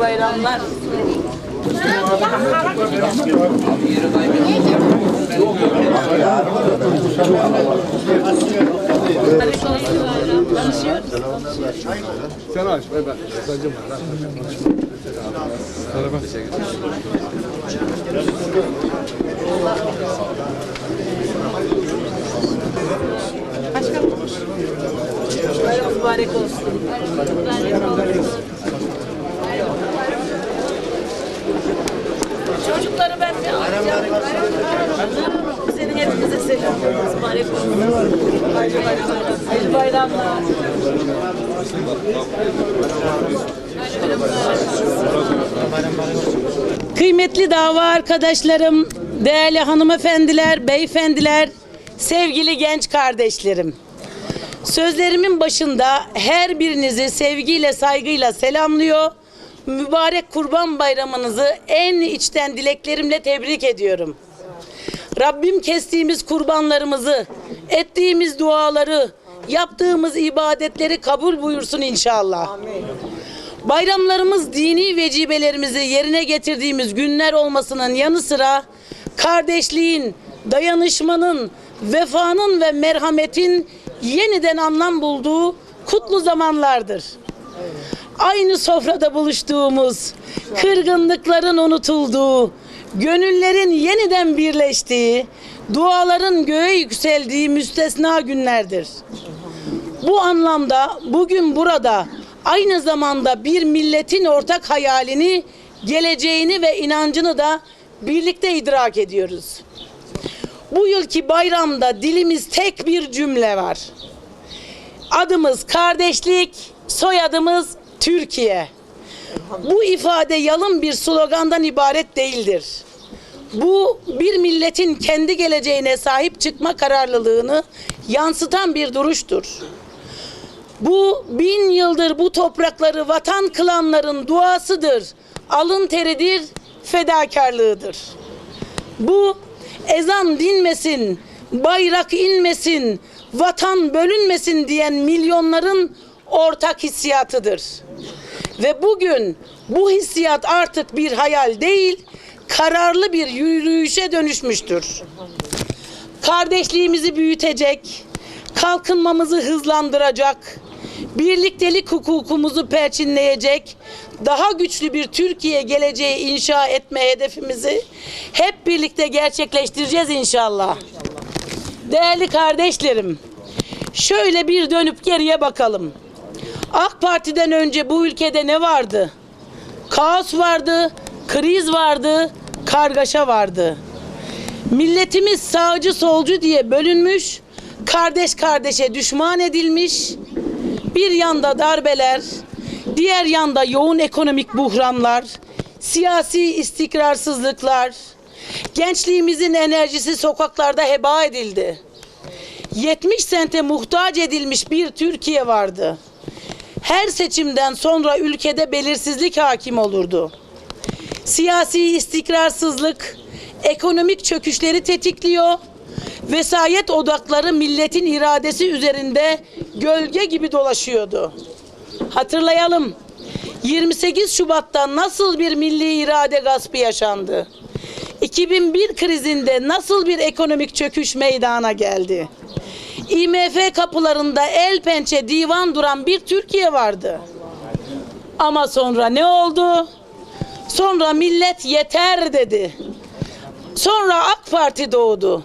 bayramlar. Sen aç. Ben ben. Mesajım var. Tarafa. Başkanım. Bayram mübarek olsun. Mübarek olsun. Çocukları ben bir alacağım. Senin hepinize selamlarımız. Mübarek olsun. Hayırlı bayramlar. Hayırlı bayramlar. Kıymetli dava arkadaşlarım, değerli hanımefendiler, beyefendiler, sevgili genç kardeşlerim. Sözlerimin başında her birinizi sevgiyle, saygıyla selamlıyor. Mübarek Kurban Bayramınızı en içten dileklerimle tebrik ediyorum. Rabbim kestiğimiz kurbanlarımızı, ettiğimiz duaları, yaptığımız ibadetleri kabul buyursun inşallah. Bayramlarımız dini vecibelerimizi yerine getirdiğimiz günler olmasının yanı sıra kardeşliğin, dayanışmanın, vefanın ve merhametin yeniden anlam bulduğu kutlu zamanlardır. Aynı sofrada buluştuğumuz, kırgınlıkların unutulduğu, gönüllerin yeniden birleştiği, duaların göğe yükseldiği müstesna günlerdir. Bu anlamda bugün burada aynı zamanda bir milletin ortak hayalini, geleceğini ve inancını da birlikte idrak ediyoruz. Bu yılki bayramda dilimiz tek bir cümle var. Adımız kardeşlik, soyadımız Türkiye. Bu ifade yalın bir slogandan ibaret değildir. Bu bir milletin kendi geleceğine sahip çıkma kararlılığını yansıtan bir duruştur. Bu bin yıldır bu toprakları vatan kılanların duasıdır, alın teridir, fedakarlığıdır. Bu ezan dinmesin, bayrak inmesin, vatan bölünmesin diyen milyonların ortak hissiyatıdır. Ve bugün bu hissiyat artık bir hayal değil, kararlı bir yürüyüşe dönüşmüştür. Kardeşliğimizi büyütecek, kalkınmamızı hızlandıracak, birliktelik hukukumuzu perçinleyecek, daha güçlü bir Türkiye geleceği inşa etme hedefimizi hep birlikte gerçekleştireceğiz inşallah. Değerli kardeşlerim, şöyle bir dönüp geriye bakalım. AK Parti'den önce bu ülkede ne vardı? Kaos vardı, kriz vardı, kargaşa vardı. Milletimiz sağcı solcu diye bölünmüş, kardeş kardeşe düşman edilmiş. Bir yanda darbeler, diğer yanda yoğun ekonomik buhranlar, siyasi istikrarsızlıklar, gençliğimizin enerjisi sokaklarda heba edildi. 70 sente muhtaç edilmiş bir Türkiye vardı. Her seçimden sonra ülkede belirsizlik hakim olurdu. Siyasi istikrarsızlık ekonomik çöküşleri tetikliyor. Vesayet odakları milletin iradesi üzerinde gölge gibi dolaşıyordu. Hatırlayalım. 28 Şubat'ta nasıl bir milli irade gaspı yaşandı? 2001 krizinde nasıl bir ekonomik çöküş meydana geldi? IMF kapılarında el pençe divan duran bir Türkiye vardı. Ama sonra ne oldu? Sonra millet yeter dedi. Sonra AK Parti doğdu.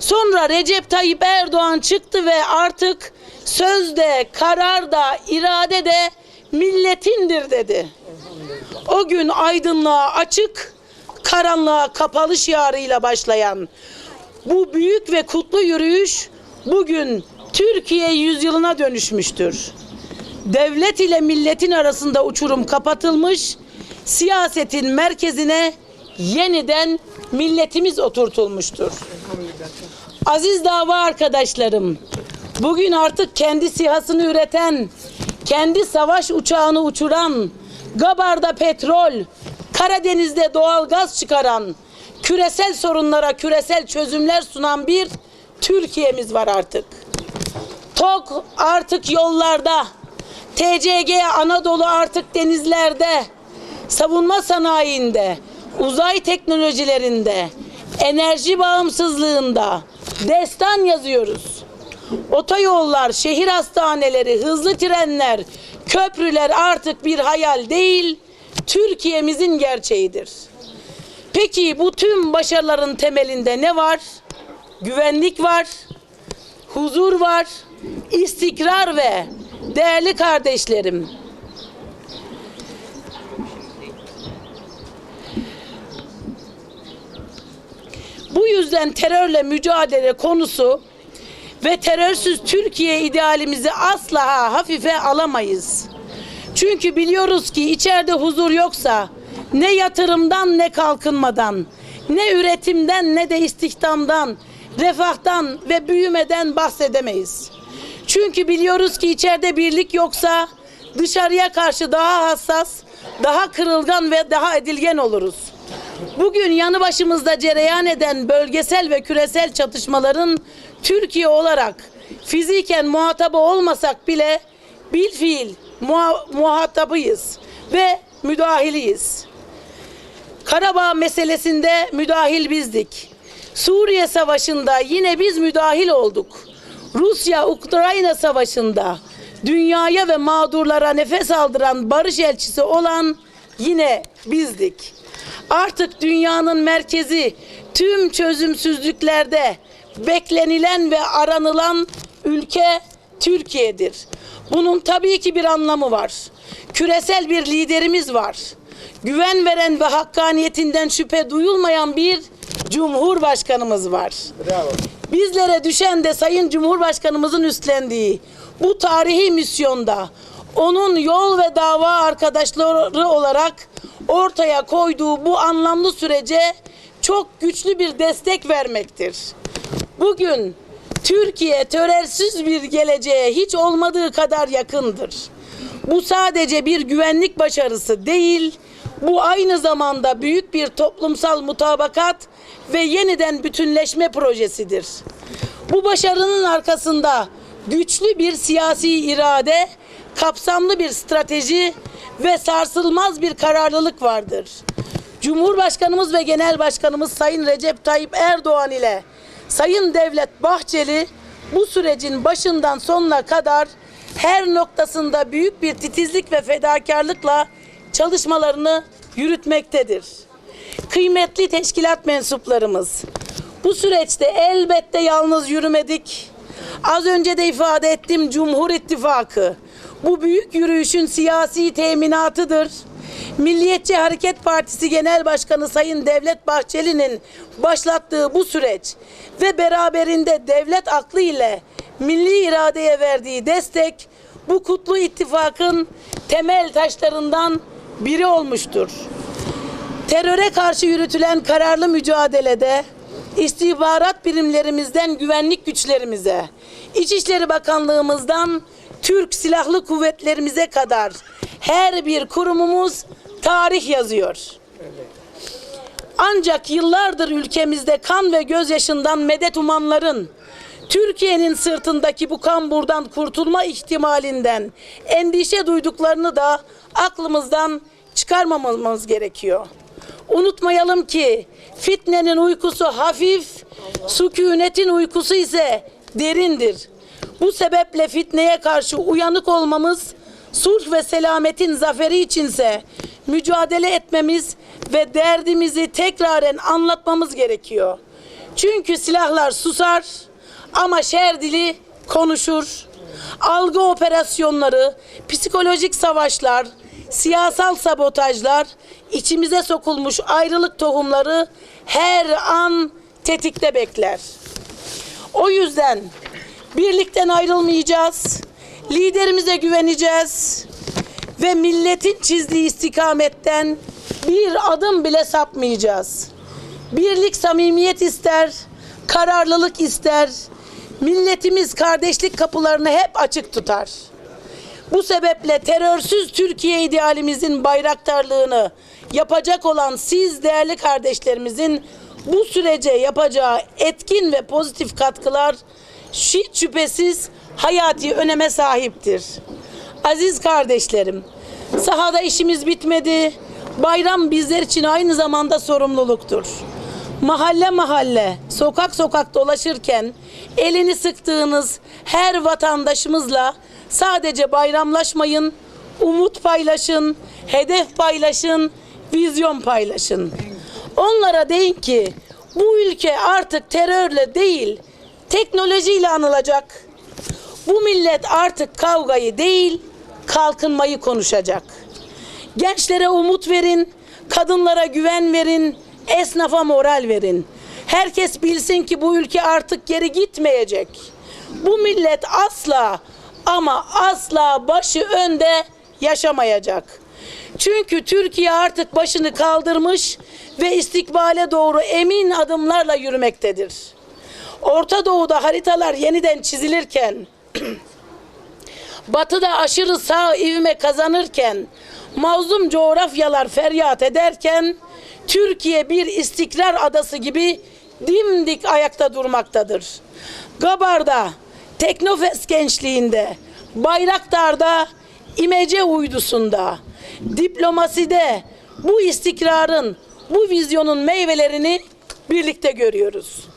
Sonra Recep Tayyip Erdoğan çıktı ve artık sözde, kararda, irade de milletindir dedi. O gün aydınlığa açık, karanlığa kapalı şiarıyla başlayan bu büyük ve kutlu yürüyüş bugün Türkiye yüzyılına dönüşmüştür. Devlet ile milletin arasında uçurum kapatılmış, siyasetin merkezine yeniden milletimiz oturtulmuştur. Aziz dava arkadaşlarım, bugün artık kendi sihasını üreten, kendi savaş uçağını uçuran, Gabar'da petrol, Karadeniz'de doğal gaz çıkaran, küresel sorunlara küresel çözümler sunan bir Türkiye'miz var artık. TOK artık yollarda, TCG Anadolu artık denizlerde, savunma sanayinde, uzay teknolojilerinde, enerji bağımsızlığında destan yazıyoruz. Otoyollar, şehir hastaneleri, hızlı trenler, köprüler artık bir hayal değil, Türkiye'mizin gerçeğidir. Peki bu tüm başarıların temelinde ne var? Güvenlik var, huzur var, istikrar ve değerli kardeşlerim. Bu yüzden terörle mücadele konusu ve terörsüz Türkiye idealimizi asla hafife alamayız. Çünkü biliyoruz ki içeride huzur yoksa ne yatırımdan ne kalkınmadan, ne üretimden ne de istihdamdan, refahtan ve büyümeden bahsedemeyiz. Çünkü biliyoruz ki içeride birlik yoksa dışarıya karşı daha hassas, daha kırılgan ve daha edilgen oluruz. Bugün yanı başımızda cereyan eden bölgesel ve küresel çatışmaların Türkiye olarak fiziken muhatabı olmasak bile bil fiil muha- muhatabıyız ve müdahiliyiz. Karabağ meselesinde müdahil bizdik. Suriye Savaşı'nda yine biz müdahil olduk. Rusya-Ukrayna Savaşı'nda dünyaya ve mağdurlara nefes aldıran barış elçisi olan yine bizdik. Artık dünyanın merkezi tüm çözümsüzlüklerde beklenilen ve aranılan ülke Türkiye'dir. Bunun tabii ki bir anlamı var. Küresel bir liderimiz var. Güven veren ve hakkaniyetinden şüphe duyulmayan bir Cumhurbaşkanımız var. Bizlere düşen de Sayın Cumhurbaşkanımızın üstlendiği bu tarihi misyonda onun yol ve dava arkadaşları olarak ortaya koyduğu bu anlamlı sürece çok güçlü bir destek vermektir. Bugün Türkiye terörsüz bir geleceğe hiç olmadığı kadar yakındır. Bu sadece bir güvenlik başarısı değil, bu aynı zamanda büyük bir toplumsal mutabakat ve yeniden bütünleşme projesidir. Bu başarının arkasında güçlü bir siyasi irade, kapsamlı bir strateji ve sarsılmaz bir kararlılık vardır. Cumhurbaşkanımız ve Genel Başkanımız Sayın Recep Tayyip Erdoğan ile Sayın Devlet Bahçeli bu sürecin başından sonuna kadar her noktasında büyük bir titizlik ve fedakarlıkla çalışmalarını yürütmektedir. Kıymetli teşkilat mensuplarımız, bu süreçte elbette yalnız yürümedik. Az önce de ifade ettim Cumhur İttifakı. Bu büyük yürüyüşün siyasi teminatıdır. Milliyetçi Hareket Partisi Genel Başkanı Sayın Devlet Bahçeli'nin başlattığı bu süreç ve beraberinde devlet aklı ile milli iradeye verdiği destek bu kutlu ittifakın temel taşlarından biri olmuştur. Teröre karşı yürütülen kararlı mücadelede istihbarat birimlerimizden güvenlik güçlerimize, İçişleri Bakanlığımızdan Türk Silahlı Kuvvetlerimize kadar her bir kurumumuz tarih yazıyor. Ancak yıllardır ülkemizde kan ve gözyaşından medet umanların Türkiye'nin sırtındaki bu kamburdan kurtulma ihtimalinden endişe duyduklarını da aklımızdan çıkarmamamız gerekiyor. Unutmayalım ki fitnenin uykusu hafif, sükunetin uykusu ise derindir. Bu sebeple fitneye karşı uyanık olmamız, sulh ve selametin zaferi içinse mücadele etmemiz ve derdimizi tekraren anlatmamız gerekiyor. Çünkü silahlar susar ama şer dili konuşur. Algı operasyonları, psikolojik savaşlar, siyasal sabotajlar, içimize sokulmuş ayrılık tohumları her an tetikte bekler. O yüzden birlikten ayrılmayacağız. Liderimize güveneceğiz ve milletin çizdiği istikametten bir adım bile sapmayacağız. Birlik samimiyet ister, kararlılık ister. Milletimiz kardeşlik kapılarını hep açık tutar. Bu sebeple terörsüz Türkiye idealimizin bayraktarlığını yapacak olan siz değerli kardeşlerimizin bu sürece yapacağı etkin ve pozitif katkılar hiç şüphesiz hayati öneme sahiptir. Aziz kardeşlerim, sahada işimiz bitmedi. Bayram bizler için aynı zamanda sorumluluktur. Mahalle mahalle, sokak sokak dolaşırken elini sıktığınız her vatandaşımızla sadece bayramlaşmayın, umut paylaşın, hedef paylaşın, vizyon paylaşın. Onlara deyin ki bu ülke artık terörle değil, teknolojiyle anılacak. Bu millet artık kavgayı değil, kalkınmayı konuşacak. Gençlere umut verin, kadınlara güven verin, esnafa moral verin. Herkes bilsin ki bu ülke artık geri gitmeyecek. Bu millet asla ama asla başı önde yaşamayacak. Çünkü Türkiye artık başını kaldırmış ve istikbale doğru emin adımlarla yürümektedir. Orta Doğu'da haritalar yeniden çizilirken Batı'da aşırı sağ ivme kazanırken, mazlum coğrafyalar feryat ederken, Türkiye bir istikrar adası gibi dimdik ayakta durmaktadır. Gabar'da, Teknofest gençliğinde, Bayraktar'da, İmece uydusunda, diplomaside bu istikrarın, bu vizyonun meyvelerini birlikte görüyoruz.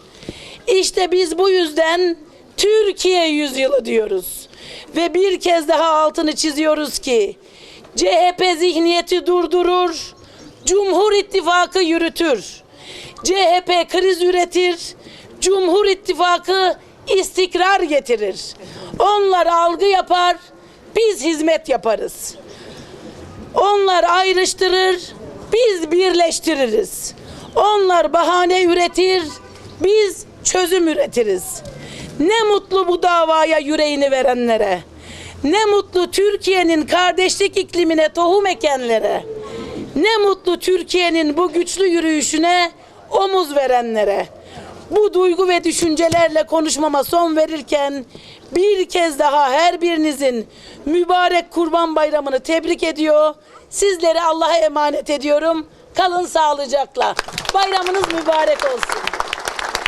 İşte biz bu yüzden Türkiye yüzyılı diyoruz. Ve bir kez daha altını çiziyoruz ki CHP zihniyeti durdurur, Cumhur İttifakı yürütür. CHP kriz üretir, Cumhur İttifakı istikrar getirir. Onlar algı yapar, biz hizmet yaparız. Onlar ayrıştırır, biz birleştiririz. Onlar bahane üretir, biz çözüm üretiriz. Ne mutlu bu davaya yüreğini verenlere. Ne mutlu Türkiye'nin kardeşlik iklimine tohum ekenlere. Ne mutlu Türkiye'nin bu güçlü yürüyüşüne omuz verenlere. Bu duygu ve düşüncelerle konuşmama son verirken bir kez daha her birinizin mübarek Kurban Bayramı'nı tebrik ediyor. Sizleri Allah'a emanet ediyorum. Kalın sağlıcakla. Bayramınız mübarek olsun.